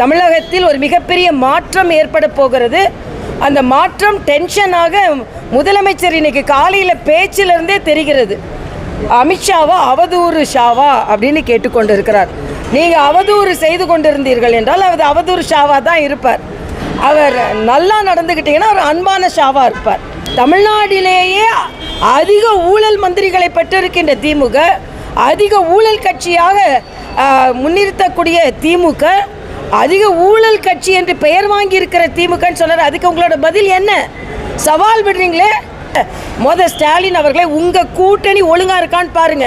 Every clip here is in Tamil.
தமிழகத்தில் ஒரு மிகப்பெரிய மாற்றம் ஏற்பட போகிறது. அந்த மாற்றம் டென்ஷனாக முதலமைச்சர் இன்னைக்கு காலையில் பேச்சிலிருந்தே தெரிகிறது. அமித்ஷாவா அவதூறு ஷாவா அப்படின்னு கேட்டுக்கொண்டு இருக்கிறார் நீங்கள் அவதூறு செய்து கொண்டிருந்தீர்கள் என்றால் அவர் அவதூறு ஷாவா தான் இருப்பார். அவர் நல்லா நடந்துக்கிட்டீங்கன்னா அவர் அன்பான ஷாவா இருப்பார். தமிழ்நாட்டிலேயே அதிக ஊழல் மந்திரிகளை பெற்றிருக்கின்ற திமுக அதிக ஊழல் கட்சியாக முன்னிறுத்தக்கூடிய திமுக அதிக ஊழல் கட்சி என்று பெயர் வாங்கி இருக்கிற திமுகன்னு சொன்னார். அதுக்கு உங்களோட பதில் என்ன? சவால் விடுறீங்களே? மொத ஸ்டாலின் அவர்களே உங்கள் கூட்டணி ஒழுங்காக இருக்கான்னு பாருங்க.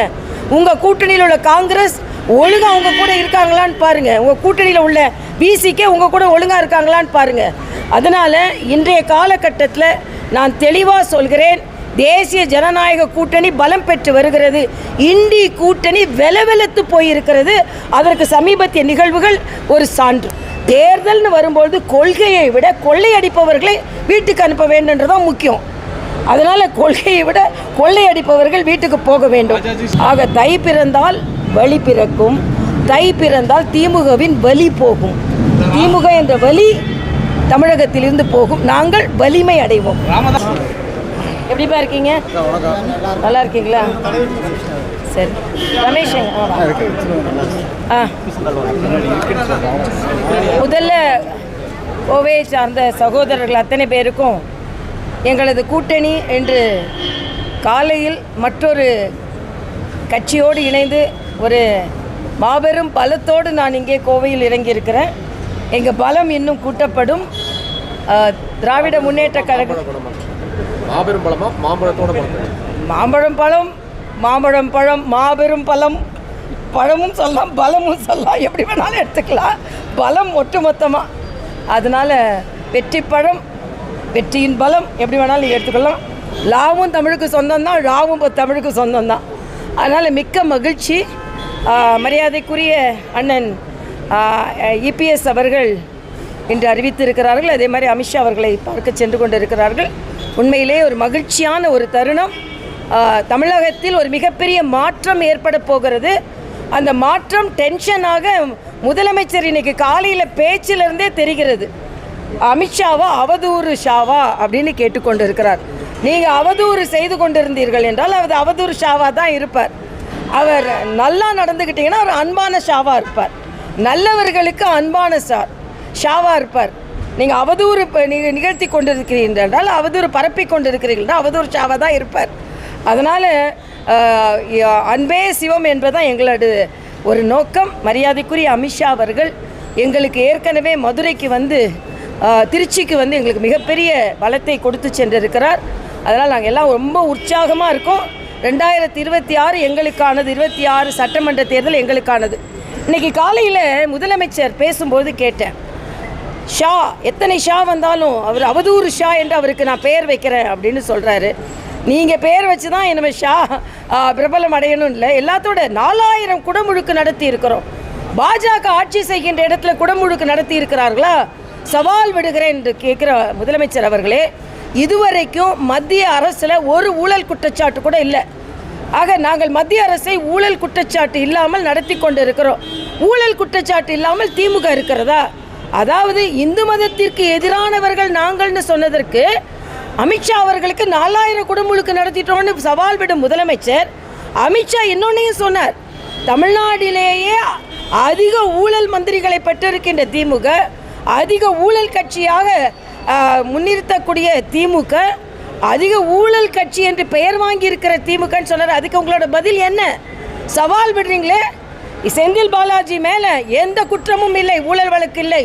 உங்கள் கூட்டணியில் உள்ள காங்கிரஸ் ஒழுங்காக உங்கள் கூட இருக்காங்களான்னு பாருங்க. உங்கள் கூட்டணியில் உள்ள பிசிக்கே உங்கள் கூட ஒழுங்காக இருக்காங்களான்னு பாருங்க. அதனால் இன்றைய காலகட்டத்தில் நான் தெளிவாக சொல்கிறேன். தேசிய ஜனநாயக கூட்டணி பலம் பெற்று வருகிறது. இந்தி கூட்டணி வெலவெலத்து போயிருக்கிறது. அதற்கு சமீபத்திய நிகழ்வுகள் ஒரு சான்று. தேர்தல்னு வரும்பொழுது கொள்கையை விட கொள்ளையடிப்பவர்களை வீட்டுக்கு அனுப்ப வேண்டும்ன்றதான் முக்கியம். அதனால கொள்கையை விட கொள்ளையடிப்பவர்கள் வீட்டுக்கு போக வேண்டும். ஆக தை பிறந்தால் வழி பிறக்கும். தை பிறந்தால் திமுகவின் வலி போகும். திமுக என்ற வலி தமிழகத்திலிருந்து போகும். நாங்கள் வலிமை அடைவோம். எப்படிப்பா இருக்கீங்க? நல்லா இருக்கீங்களா சரி. ரமேஷ்? ஆ, முதல்ல கோவையை சார்ந்த சகோதரர்கள் அத்தனை பேருக்கும் எங்களது கூட்டணி என்று காலையில் மற்றொரு கட்சியோடு இணைந்து ஒரு மாபெரும் பலத்தோடு நான் இங்கே கோவையில் இறங்கியிருக்கிறேன். எங்கள் பலம் இன்னும் கூட்டப்படும். திராவிட முன்னேற்ற கழக மாபெரும் பழமா? மாம்பழத்தோட பழம். மாம்பழம் பழம் மாம்பழம் பழம் மாபெரும் பழம். பழமும் சொல்லலாம் பலமும் சொல்லலாம். எப்படி வேணாலும் எடுத்துக்கலாம். பலம் ஒட்டுமொத்தமாக அதனால் வெற்றி பழம் வெற்றியின் பலம் எப்படி வேணாலும் எடுத்துக்கலாம். லாவும் தமிழுக்கு சொந்தம் தான் ராவும் இப்போ தமிழுக்கு சொந்தம் தான் அதனால் மிக்க மகிழ்ச்சி. மரியாதைக்குரிய அண்ணன் இபிஎஸ் அவர்கள் இன்று அறிவித்திருக்கிறார்கள். அதே மாதிரி அமித்ஷா அவர்களை பார்க்க சென்று கொண்டிருக்கிறார்கள். உண்மையிலே ஒரு மகிழ்ச்சியான ஒரு தருணம். தமிழகத்தில் ஒரு மிகப்பெரிய மாற்றம் ஏற்பட போகிறது. அந்த மாற்றம் டென்ஷனாக முதலமைச்சர் இன்னைக்கு காலையில் பேச்சிலிருந்தே தெரிகிறது. அமித்ஷாவா அவதூறு ஷாவா அப்படின்னு கேட்டுக்கொண்டு இருக்கிறார் நீங்கள் அவதூறு செய்து கொண்டிருந்தீர்கள் என்றால் அவர் அவதூறு ஷாவா தான் இருப்பார். அவர் நல்லா நடந்துக்கிட்டிங்கன்னா அவர் அன்பான ஷாவா இருப்பார். நல்லவர்களுக்கு அன்பான சார் ஷாவா இருப்பார். நீங்கள் அவதூறு இப்போ நீங்கள் நிகழ்த்தி கொண்டிருக்கிறீர்கள் என்றால் அவதூறு பரப்பி கொண்டிருக்கிறீர்கள் அவதூறு சாவாக தான் இருப்பார். அதனால் அன்பே சிவம் என்பதுதான் எங்களோட ஒரு நோக்கம். மரியாதைக்குரிய அமித்ஷா அவர்கள் எங்களுக்கு ஏற்கனவே மதுரைக்கு வந்து திருச்சிக்கு வந்து எங்களுக்கு மிகப்பெரிய பலத்தை கொடுத்து சென்றிருக்கிறார். அதனால் நாங்கள் எல்லாம் ரொம்ப உற்சாகமாக இருக்கோம். ரெண்டாயிரத்தி இருபத்தி ஆறு எங்களுக்கானது இருபத்தி ஆறு சட்டமன்ற தேர்தல் எங்களுக்கானது. இன்னைக்கு காலையில் முதலமைச்சர் பேசும்போது கேட்டேன். ஷா எத்தனை ஷா வந்தாலும் அவர் அவதூறு ஷா என்று அவருக்கு நான் பெயர் வைக்கிறேன் அப்படின்னு சொல்கிறாரு நீங்கள் பெயர் வச்சு தான் என்ன ஷா பிரபலம் அடையணும் இல்லை. எல்லாத்தோட நாலாயிரம் குடமுழுக்கு நடத்தி இருக்கிறோம். பாஜக ஆட்சி செய்கின்ற இடத்துல குடமுழுக்கு நடத்தி இருக்கிறார்களா? சவால் விடுகிறேன் என்று கேட்குற முதலமைச்சர் அவர்களே இதுவரைக்கும் மத்திய அரசில் ஒரு ஊழல் குற்றச்சாட்டு கூட இல்லை. ஆக நாங்கள் மத்திய அரசை ஊழல் குற்றச்சாட்டு இல்லாமல் நடத்தி கொண்டு இருக்கிறோம் ஊழல் குற்றச்சாட்டு இல்லாமல் திமுக இருக்கிறதா? அதாவது இந்து மதத்திற்கு எதிரானவர்கள் நாங்கள்னு சொன்னதற்கு அமித்ஷா அவர்களுக்கு நாலாயிரம் குடமுழுக்கு நடத்திட்டோம்னு சவால் விடும் முதலமைச்சர். அமித்ஷா இன்னொன்னையும் சொன்னார். தமிழ்நாட்டிலேயே அதிக ஊழல் மந்திரிகளை பெற்றிருக்கின்ற திமுக அதிக ஊழல் கட்சியாக முன்னிறுத்தக்கூடிய திமுக அதிக ஊழல் கட்சி என்று பெயர் வாங்கி இருக்கிற திமுகன்னு சொன்னார். அதுக்கு உங்களோட பதில் என்ன? சவால் விடுறீங்களே? செந்தில் பாலாஜி மேலே எந்த குற்றமும் இல்லை ஊழல் வழக்கு இல்லை.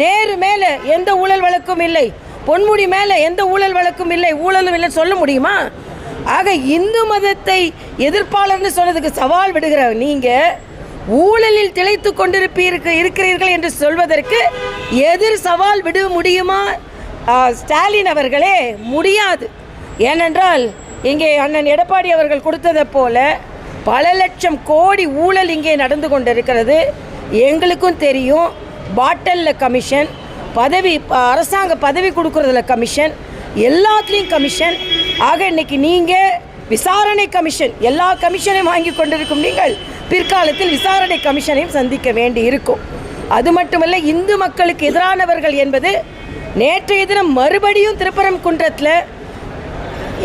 நேரு மேலே எந்த ஊழல் வழக்கும் இல்லை. பொன்முடி மேலே எந்த ஊழல் வழக்கும் இல்லை. ஊழலும் இல்லைன்னு சொல்ல முடியுமா? ஆக இந்து மதத்தை எதிர்ப்பாளர்னு சொன்னதுக்கு சவால் விடுகிற நீங்கள் ஊழலில் திளைத்து கொண்டிருப்பீர்கள் இருக்கிறீர்கள் என்று சொல்வதற்கு எதிர் சவால் விட முடியுமா? ஸ்டாலின் அவர்களே முடியாது. ஏனென்றால் இங்கே அண்ணன் எடப்பாடி அவர்கள் கொடுத்ததை போல பல லட்சம் கோடி ஊழல் இங்கே நடந்து கொண்டிருக்கிறது. எங்களுக்கும் தெரியும். பாட்டலில் கமிஷன் பதவி அரசாங்க பதவி கொடுக்குறதுல கமிஷன் எல்லாத்துலேயும் கமிஷன். ஆக இன்றைக்கி நீங்கள் விசாரணை கமிஷன் எல்லா கமிஷனையும் வாங்கி கொண்டிருக்கும் நீங்கள் பிற்காலத்தில் விசாரணை கமிஷனையும் சந்திக்க வேண்டி இருக்கும் அது மட்டுமல்ல இந்து மக்களுக்கு எதிரானவர்கள் என்பது நேற்றைய தினம் மறுபடியும் திருப்பரம் குன்றத்தில்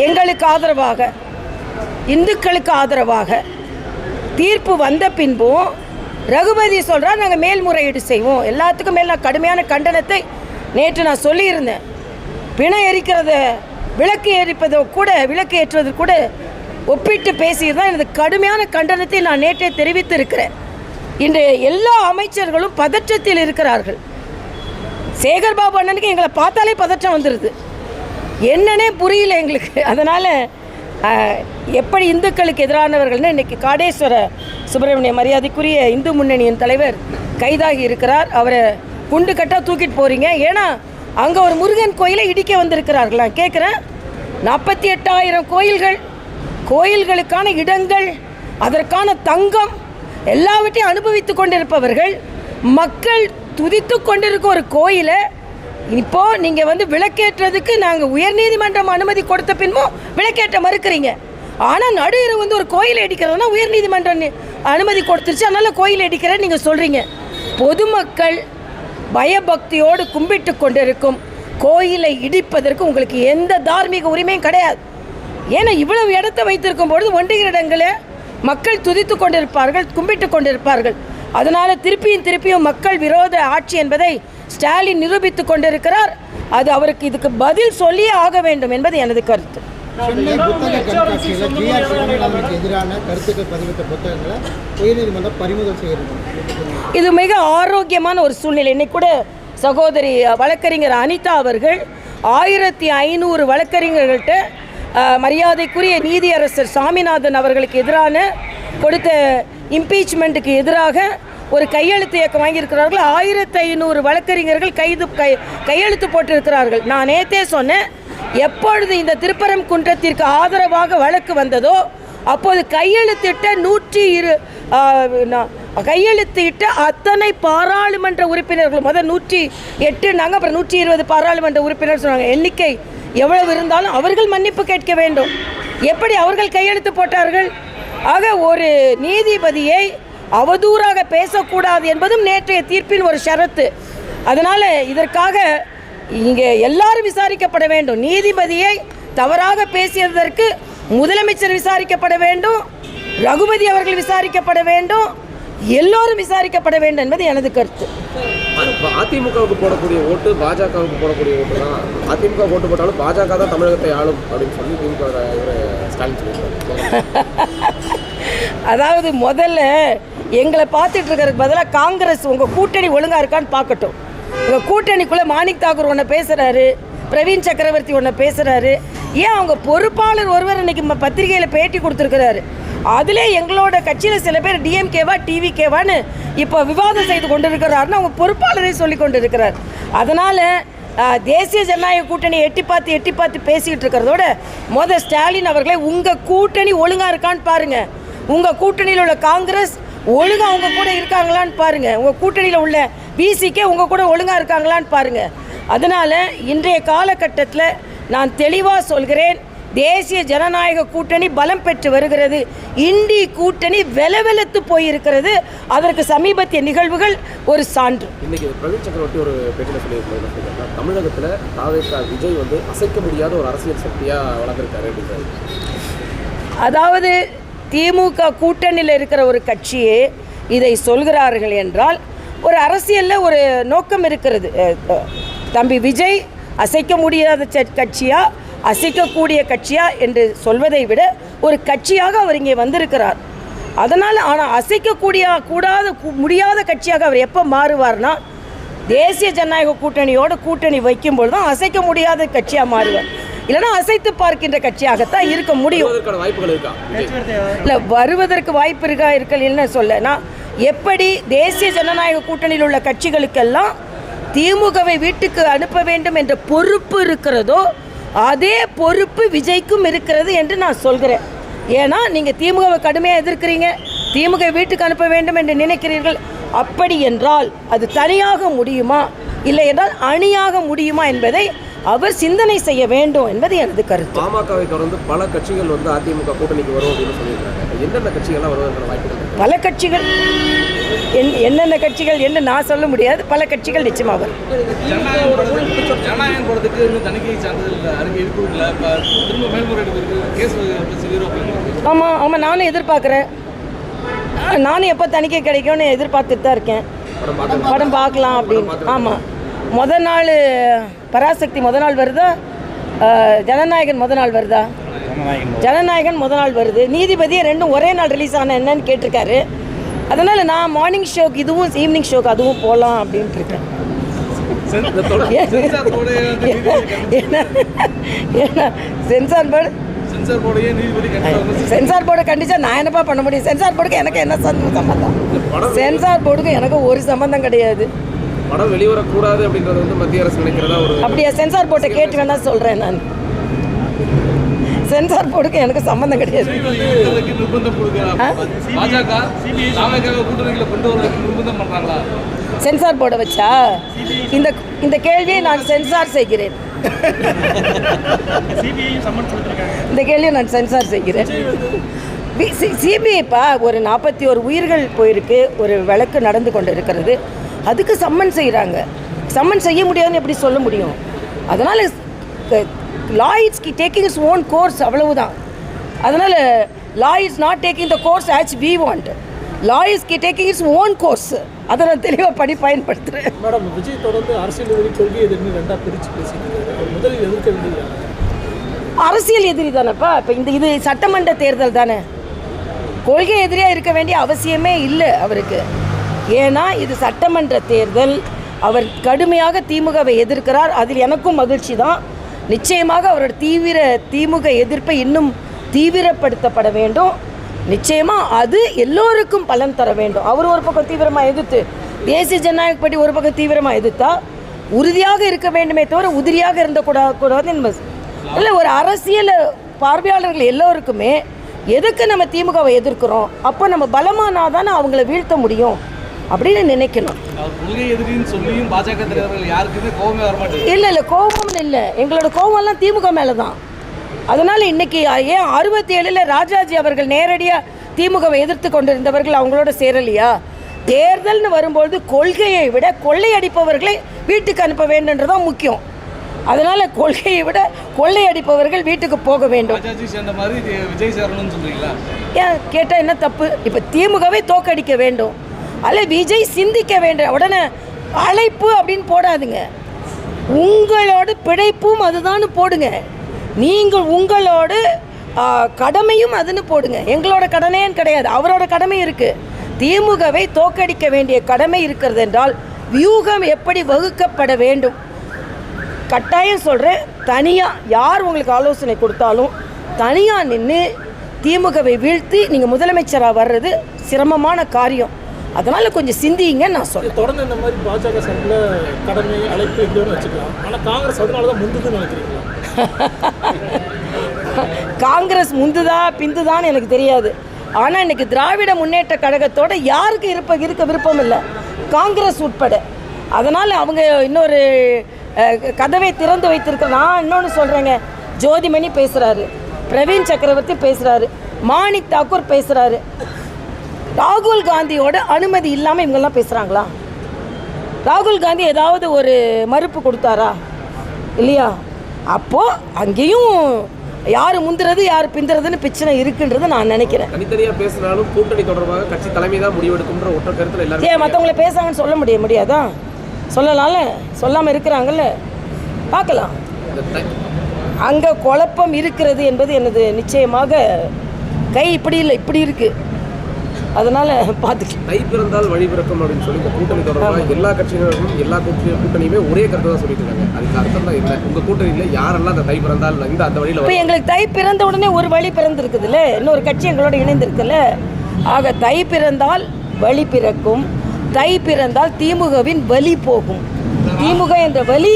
எங்களுக்கு ஆதரவாக இந்துக்களுக்கு ஆதரவாக தீர்ப்பு வந்த பின்பும் ரகுபதி சொல்கிறா நாங்கள் மேல்முறையீடு செய்வோம். எல்லாத்துக்கும் மேல் நான் கடுமையான கண்டனத்தை நேற்று நான் சொல்லியிருந்தேன். பிணை எரிக்கிறத விளக்கு எரிப்பதோ கூட விளக்கு ஏற்றுவது கூட ஒப்பிட்டு பேசியிருந்தால் எனது கடுமையான கண்டனத்தை நான் நேற்றே தெரிவித்திருக்கிறேன். இன்று எல்லா அமைச்சர்களும் பதற்றத்தில் இருக்கிறார்கள். சேகர் பாபு அண்ணனுக்கு எங்களை பார்த்தாலே பதற்றம் வந்துடுது என்னன்னே புரியல எங்களுக்கு. அதனால் எப்படி இந்துக்களுக்கு எதிரானவர்கள்னு இன்றைக்கி காடேஸ்வர சுப்பிரமணிய மரியாதைக்குரிய இந்து முன்னணியின் தலைவர் கைதாகி இருக்கிறார். அவரை குண்டு கட்டாக தூக்கிட்டு போகிறீங்க ஏன்னா அங்கே ஒரு முருகன் கோயிலை இடிக்க வந்திருக்கிறார்களா? கேட்குறேன் நாற்பத்தி எட்டாயிரம் கோயில்கள் கோயில்களுக்கான இடங்கள் அதற்கான தங்கம் எல்லாவற்றையும் அனுபவித்து கொண்டிருப்பவர்கள் மக்கள் துதித்து கொண்டிருக்க ஒரு கோயிலை இப்போ நீங்கள் வந்து விளக்கேற்றதுக்கு நாங்கள் உயர்நீதிமன்றம் அனுமதி கொடுத்த பின்பும் விளக்கேற்ற மறுக்கிறீங்க. ஆனால் நடு வந்து ஒரு கோயிலை இடிக்கிறதுனா உயர்நீதிமன்றம் அனுமதி கொடுத்துருச்சு. அதனால் கோயில் இடிக்கிறேன்னு நீங்கள் சொல்கிறீங்க பொதுமக்கள் பயபக்தியோடு கும்பிட்டு கொண்டிருக்கும். கோயிலை இடிப்பதற்கு உங்களுக்கு எந்த தார்மீக உரிமையும் கிடையாது. ஏன்னா இவ்வளவு இடத்தை வைத்திருக்கும் பொழுது ஒன்றுகிற இடங்களே மக்கள் துதித்து கொண்டிருப்பார்கள் கும்பிட்டு கொண்டிருப்பார்கள். அதனால் திருப்பியும் திருப்பியும் மக்கள் விரோத ஆட்சி என்பதை ஸ்டாலின் நிரூபித்து கொண்டிருக்கிறார். அது அவருக்கு இதுக்கு பதில் சொல்லியே ஆக வேண்டும் என்பது எனது கருத்து. சென்னை புத்தக கண்காட்சியில் ஜிஆர் சிவஞானத்துக்கு எதிரான கருத்துக்கள் பதிவிட்ட புத்தகங்களை உயர்நீதிமன்றம் பறிமுதல் செய்கிறது இது மிக ஆரோக்கியமான ஒரு சூழ்நிலை. இன்னைக்கு கூட சகோதரி வழக்கறிஞர் அனிதா அவர்கள் ஆயிரத்தி ஐநூறு வழக்கறிஞர்கள்ட்ட மரியாதைக்குரிய நீதியரசர் சாமிநாதன் அவர்களுக்கு எதிரான கொடுத்த இம்பீச்மெண்ட்டுக்கு எதிராக ஒரு கையெழுத்து இயக்கம் வாங்கியிருக்கிறார்கள். ஆயிரத்தி ஐநூறு வழக்கறிஞர்கள் கைது கை கையெழுத்து போட்டிருக்கிறார்கள். நான் நேத்தே சொன்னேன் எப்பொழுது இந்த திருப்பரம் குன்றத்திற்கு ஆதரவாக வழக்கு வந்ததோ அப்போது கையெழுத்திட்ட நூற்றி இரு கையெழுத்திட்ட அத்தனை பாராளுமன்ற உறுப்பினர்கள் முதல் நூற்றி எட்டுனாங்க அப்புறம் நூற்றி இருபது பாராளுமன்ற உறுப்பினர் சொன்னாங்க எண்ணிக்கை எவ்வளவு இருந்தாலும் அவர்கள் மன்னிப்பு கேட்க வேண்டும். எப்படி அவர்கள் கையெழுத்து போட்டார்கள்? ஆக ஒரு நீதிபதியை அவதூறாக பேசக்கூடாது என்பதும் நேற்றைய தீர்ப்பின் ஒரு ஷரத்து. அதனால் இதற்காக இங்கே எல்லாரும் விசாரிக்கப்பட வேண்டும். நீதிபதியை தவறாக பேசியதற்கு முதலமைச்சர் விசாரிக்கப்பட வேண்டும். ரகுபதி அவர்கள் விசாரிக்கப்பட வேண்டும். எல்லோரும் விசாரிக்கப்பட வேண்டும் என்பது எனது கருத்து. அதிமுகவுக்கு போடக்கூடிய ஓட்டு பாஜகவுக்கு போடக்கூடிய ஓட்டு தான் அதிமுக ஓட்டு போட்டாலும் பாஜக தான் தமிழகத்தை ஆளும் அப்படின்னு சொல்லி திமுக ஸ்டாலின் அதாவது முதல்ல எங்களை பார்த்துட்டு இருக்கிறதுக்கு பதிலாக காங்கிரஸ் உங்கள் கூட்டணி ஒழுங்காக இருக்கான்னு பார்க்கட்டும். உங்கள் கூட்டணிக்குள்ளே மாணிக் தாக்கூர் ஒன்று பேசுகிறாரு பிரவீன் சக்கரவர்த்தி ஒன்று பேசுகிறாரு ஏன் அவங்க பொறுப்பாளர் ஒருவர் இன்றைக்கி நம்ம பத்திரிகையில் பேட்டி கொடுத்துருக்கிறாரு? அதிலே எங்களோட கட்சியில் சில பேர் டிஎம்கேவா டிவிகேவான்னு இப்போ விவாதம் செய்து கொண்டிருக்கிறாருன்னு அவங்க பொறுப்பாளரே சொல்லி கொண்டிருக்கிறார். அதனால் தேசிய ஜனநாயக கூட்டணி எட்டி பார்த்து எட்டி பார்த்து பேசிக்கிட்டு இருக்கிறதோட முத ஸ்டாலின் அவர்களே உங்கள் கூட்டணி ஒழுங்காக இருக்கான்னு பாருங்கள் உங்கள் கூட்டணியில் உள்ள காங்கிரஸ் ஒழுங்காக உங்கள் கூட இருக்காங்களான்னு பாருங்கள் உங்கள் கூட்டணியில் உள்ள பிசிக்கே உங்கள் கூட ஒழுங்காக இருக்காங்களான்னு பாருங்கள் அதனால் இன்றைய காலகட்டத்தில் நான் தெளிவாக சொல்கிறேன் தேசிய ஜனநாயக கூட்டணி பலம் பெற்று வருகிறது. இந்தி கூட்டணி வெலவெலத்து போயிருக்கிறது. அதற்கு சமீபத்திய நிகழ்வுகள் ஒரு சான்று. இன்னைக்கு பிரவீன் சக்கரவர்த்தி ஒரு பேட்டியில் சொல்லியிருக்காரு தமிழகத்துல தாவேக்கா விஜய் வந்து அசைக்க முடியாத ஒரு அரசியல் சக்தியா வளர்ந்துருக்காரு அதாவது திமுக கூட்டணியில் இருக்கிற ஒரு கட்சியே இதை சொல்கிறார்கள் என்றால் ஒரு அரசியலில் ஒரு நோக்கம் இருக்கிறது. தம்பி விஜய் அசைக்க முடியாத கட்சியா அசைக்கக்கூடிய கட்சியா என்று சொல்வதை விட ஒரு கட்சியாக அவர் இங்கே வந்திருக்கிறார். அதனால் ஆனால் அசைக்கக்கூடிய கூடாத முடியாத கட்சியாக அவர் எப்போ மாறுவார்னா தேசிய ஜனநாயக கூட்டணியோட கூட்டணி வைக்கும்போது தான் அசைக்க முடியாத கட்சியாக மாறுவார். இல்லைன்னா அசைத்து பார்க்கின்ற கட்சியாகத்தான் இருக்க முடியும்? இல்லை வருவதற்கு வாய்ப்பு இருக்கா இருக்கலன்னு சொல்ல நான் எப்படி தேசிய ஜனநாயக கூட்டணியில் உள்ள கட்சிகளுக்கெல்லாம் திமுகவை வீட்டுக்கு அனுப்ப வேண்டும் என்ற பொறுப்பு இருக்கிறதோ அதே பொறுப்பு விஜய்க்கும் இருக்கிறது என்று நான் சொல்கிறேன். ஏன்னா நீங்கள் திமுகவை கடுமையாக எதிர்க்கிறீங்க திமுக வீட்டுக்கு அனுப்ப வேண்டும் என்று நினைக்கிறீர்கள். அப்படி என்றால் அது தனியாக முடியுமா? இல்லை என்றால் அணியாக முடியுமா என்பதை அவர் சிந்தனை செய்ய வேண்டும் என்பது எனது கருத்து. பாமகவை தொடர்ந்து பல கட்சிகள் வந்து அதிமுக கூட்டணிக்கு வரும் அப்படின்னு சொல்லியிருக்காங்க. எந்தெந்த கட்சிகள்லாம் வருவதற்கான வாய்ப்புகள் பல கட்சிகள் என் என்னென்ன கட்சிகள் என்ன நான் சொல்ல முடியாது. பல கட்சிகள் நிச்சயமாக வரும். ஆமாம் ஆமாம் நானும் எதிர்பார்க்குறேன். நானும் எப்போ தணிக்கை கிடைக்கும்னு எதிர்பார்த்துட்டு தான் இருக்கேன். படம் பார்க்கலாம் அப்படின்னு. ஆமாம் முத நாள் பராசக்தி முத நாள் வருதா? ஜனநாயகன் முத நாள் வருதா? ஜனநாயகன் முத நாள் வருது. நீதிபதியை ரெண்டும் ஒரே நாள் ரிலீஸ் ஆன என்னன்னு கேட்டிருக்காரு. அதனால் நான் மார்னிங் ஷோக்கு இதுவும் ஈவினிங் ஷோக்கு அதுவும் போகலாம் அப்படின்ட்டு இருக்கேன். சென்சார் போர்டே சென்சார் போர்டு கண்டிச்சா நான் என்னப்பா பண்ண முடியும்? சென்சார் போர்டுக்கு எனக்கு என்ன படம் சென்சார் போர்டுக்கு எனக்கு ஒரு சம்மந்தம் கிடையாது. படம் வெளிவரக்கூடாது அப்படின்றது வந்து மத்திய அரசு நினைக்கிறதா ஒரு அப்படியா சென்சார் போர்ட்டை கேட்டு வேணா சொல்கிறேன் நான். சென்சார் போர்டுக்கு எனக்கு சம்மந்தம் கிடையாது. சென்சார் போர்டை வச்சா? இந்த இந்த கேள்வியை நான் சென்சார் செய்கிறேன். இந்த கேள்வியை நான் சென்சார் செய்கிறேன். சிபிஐப்பா ஒரு நாற்பத்தி ஒரு உயிர்கள் போயிருக்கு ஒரு வழக்கு நடந்து கொண்டு இருக்கிறது. அதுக்கு சம்மன் செய்கிறாங்க சம்மன் செய்ய முடியாதுன்னு எப்படி சொல்ல முடியும்? அதனால் law it's taking is own course அவ்வளவுதான். அதனால் law is not taking the course as we want law is taking its own course அதை நான் தெளிவாக படி பயன்படுத்துகிறேன் மேடம் விஜய் தொடர்ந்து அரசியல் எதிரி கொள்கை எதிர்னு ரெண்டா பிரிச்சு பேசிட்டு அவர் முதலில் எதிர்க்க அரசியல் எதிரி தானேப்பா? இப்போ இந்த இது சட்டமன்ற தேர்தல் தானே. கொள்கை எதிரியாக இருக்க வேண்டிய அவசியமே இல்லை அவருக்கு. ஏன்னா இது சட்டமன்ற தேர்தல். அவர் கடுமையாக திமுகவை எதிர்க்கிறார். அதில் எனக்கும் மகிழ்ச்சி தான். நிச்சயமாக அவரோட தீவிர திமுக எதிர்ப்பை இன்னும் தீவிரப்படுத்தப்பட வேண்டும். நிச்சயமாக அது எல்லோருக்கும் பலன் தர வேண்டும். அவர் ஒரு பக்கம் தீவிரமாக எதிர்த்து தேசிய ஜனநாயக படி ஒரு பக்கம் தீவிரமாக எதிர்த்தா உறுதியாக இருக்க வேண்டுமே தவிர உதிரியாக இருந்தக்கூடா கூடாது என்பது இல்லை ஒரு அரசியல் பார்வையாளர்கள் எல்லோருக்குமே எதுக்கு நம்ம திமுகவை எதிர்க்கிறோம்? அப்போ நம்ம பலமானா தானே அவங்கள வீழ்த்த முடியும்? அப்படின்னு நினைக்கணும். இல்லை இல்லை கோபம்னு இல்லை. எங்களோட கோபம்லாம் திமுக மேலே தான் அதனால் இன்னைக்கு ஏன் அறுபத்தி ஏழில் ராஜாஜி அவர்கள் நேரடியாக திமுகவை எதிர்த்து கொண்டிருந்தவர்கள் அவங்களோட சேரலையா? தேர்தல்னு வரும்பொழுது கொள்கையை விட கொள்ளையடிப்பவர்களை வீட்டுக்கு அனுப்ப வேண்டுன்றதான் முக்கியம். அதனால் கொள்கையை விட கொள்ளையடிப்பவர்கள் வீட்டுக்கு போக வேண்டும். ஏன் கேட்டால் என்ன தப்பு? இப்போ திமுகவை தோக்கடிக்க வேண்டும். அல்ல விஜய் சிந்திக்க வேண்டும் உடனே அழைப்பு அப்படின்னு போடாதுங்க. உங்களோட பிழைப்பும் அதுதான்னு போடுங்க. நீங்கள் உங்களோட கடமையும் அதுன்னு போடுங்க. எங்களோட கடனேன்னு கிடையாது. அவரோட கடமை இருக்குது திமுகவை தோக்கடிக்க வேண்டிய கடமை இருக்கிறது என்றால் வியூகம் எப்படி வகுக்கப்பட வேண்டும்? கட்டாயம் சொல்கிறேன் தனியாக யார் உங்களுக்கு ஆலோசனை கொடுத்தாலும் தனியாக நின்று திமுகவை வீழ்த்தி நீங்கள் முதலமைச்சராக வர்றது சிரமமான காரியம். அதனால் கொஞ்சம் சிந்திங்கன்னு நான் சொல்கிறேன் தொடர்ந்து இந்த மாதிரி பாஜக சார்பில் கடமை அழைப்பு வேணும் வச்சுக்கலாம். ஆனால் காங்கிரஸ் அதனால தான் முந்துதுன்னு நினைக்கிறீங்களா? காங்கிரஸ் முந்துதா பிந்துதான்னு எனக்கு தெரியாது. ஆனால் இன்னைக்கு திராவிட முன்னேற்ற கழகத்தோட யாருக்கு இருப்ப இருக்க விருப்பம் இல்லை? காங்கிரஸ் உட்பட. அதனால் அவங்க இன்னொரு கதவை திறந்து வைத்திருக்க நான் இன்னொன்று சொல்கிறேங்க ஜோதிமணி பேசுகிறாரு பிரவீன் சக்கரவர்த்தி பேசுகிறாரு மாணிக் தாக்கூர் பேசுகிறாரு ராகுல் காந்தியோட அனுமதி இல்லாமல் இவங்கெல்லாம் பேசுகிறாங்களா ராகுல் காந்தி ஏதாவது ஒரு மறுப்பு கொடுத்தாரா? இல்லையா? அப்போது அங்கேயும் யார் முந்துறது யார் பிந்துறதுன்னு பிரச்சனை இருக்குன்றது நான் நினைக்கிறேன். தனித்தனியா பேசினாலும் கூட்டணி தொடர்பாக கட்சி தலைமை தான் முடிவெடுக்கும்ன்ற ஒற்றை கருத்துல ஏன் எல்லாரும் மற்றவங்கள பேசாங்கன்னு சொல்ல முடிய முடியாதா? சொல்லலாம்ல. சொல்லாமல் இருக்கிறாங்கல்ல. பார்க்கலாம். அங்கே குழப்பம் இருக்கிறது என்பது எனது நிச்சயமாக கை இப்படி இல்லை இப்படி இருக்குது அதனால் பார்த்துக்கலாம் தை பிறந்தால் வழி பிறக்கும் அப்படின்னு சொல்லி இந்த கூட்டணி தொடர்பாக எல்லா கட்சியினரும் எல்லா கூட்டணி கூட்டணியுமே ஒரே கருத்தை தான் சொல்லிட்டு இருக்காங்க அதுக்கு அர்த்தம் தான் இல்லை உங்க கூட்டணியில யாரெல்லாம் அந்த தை பிறந்தால் இந்த அந்த வழியில இப்போ எங்களுக்கு தை பிறந்த உடனே ஒரு வழி பிறந்திருக்குதுல்ல? இன்னொரு கட்சி எங்களோட இணைந்திருக்குல்ல? ஆக தை பிறந்தால் வழி பிறக்கும் தை பிறந்தால் திமுகவின் வலி போகும். திமுக என்ற வலி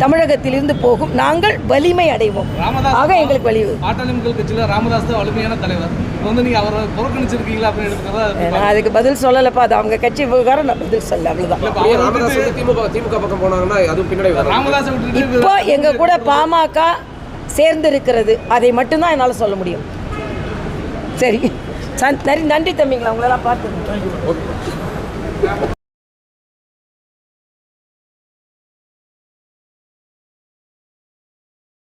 தமிழகத்திலிருந்து போகும். நாங்கள் வலிமை அடைவோம். ராமதாஸ் ஆக எங்களுக்கு வலி. பாட்டாளி மக்கள் கட்சியில் ராமதாஸ் தான் வலிமையான தலைவர். இப்போ வந்து நீங்கள் அவரை புறக்கணிச்சிருக்கீங்களா அப்படின்னு எடுத்துக்கிறதா நான் அதுக்கு பதில் சொல்லலைப்பா. அது அவங்க கட்சி விவகாரம் நான் பதில் சொல்ல விட்டுட்டு இப்போ எங்கள் கூட பாமக சேர்ந்து இருக்கிறது அதை மட்டும்தான் என்னால் சொல்ல முடியும். சரி. நன்றி தம்பிங்களா. உங்களெல்லாம் பார்த்து.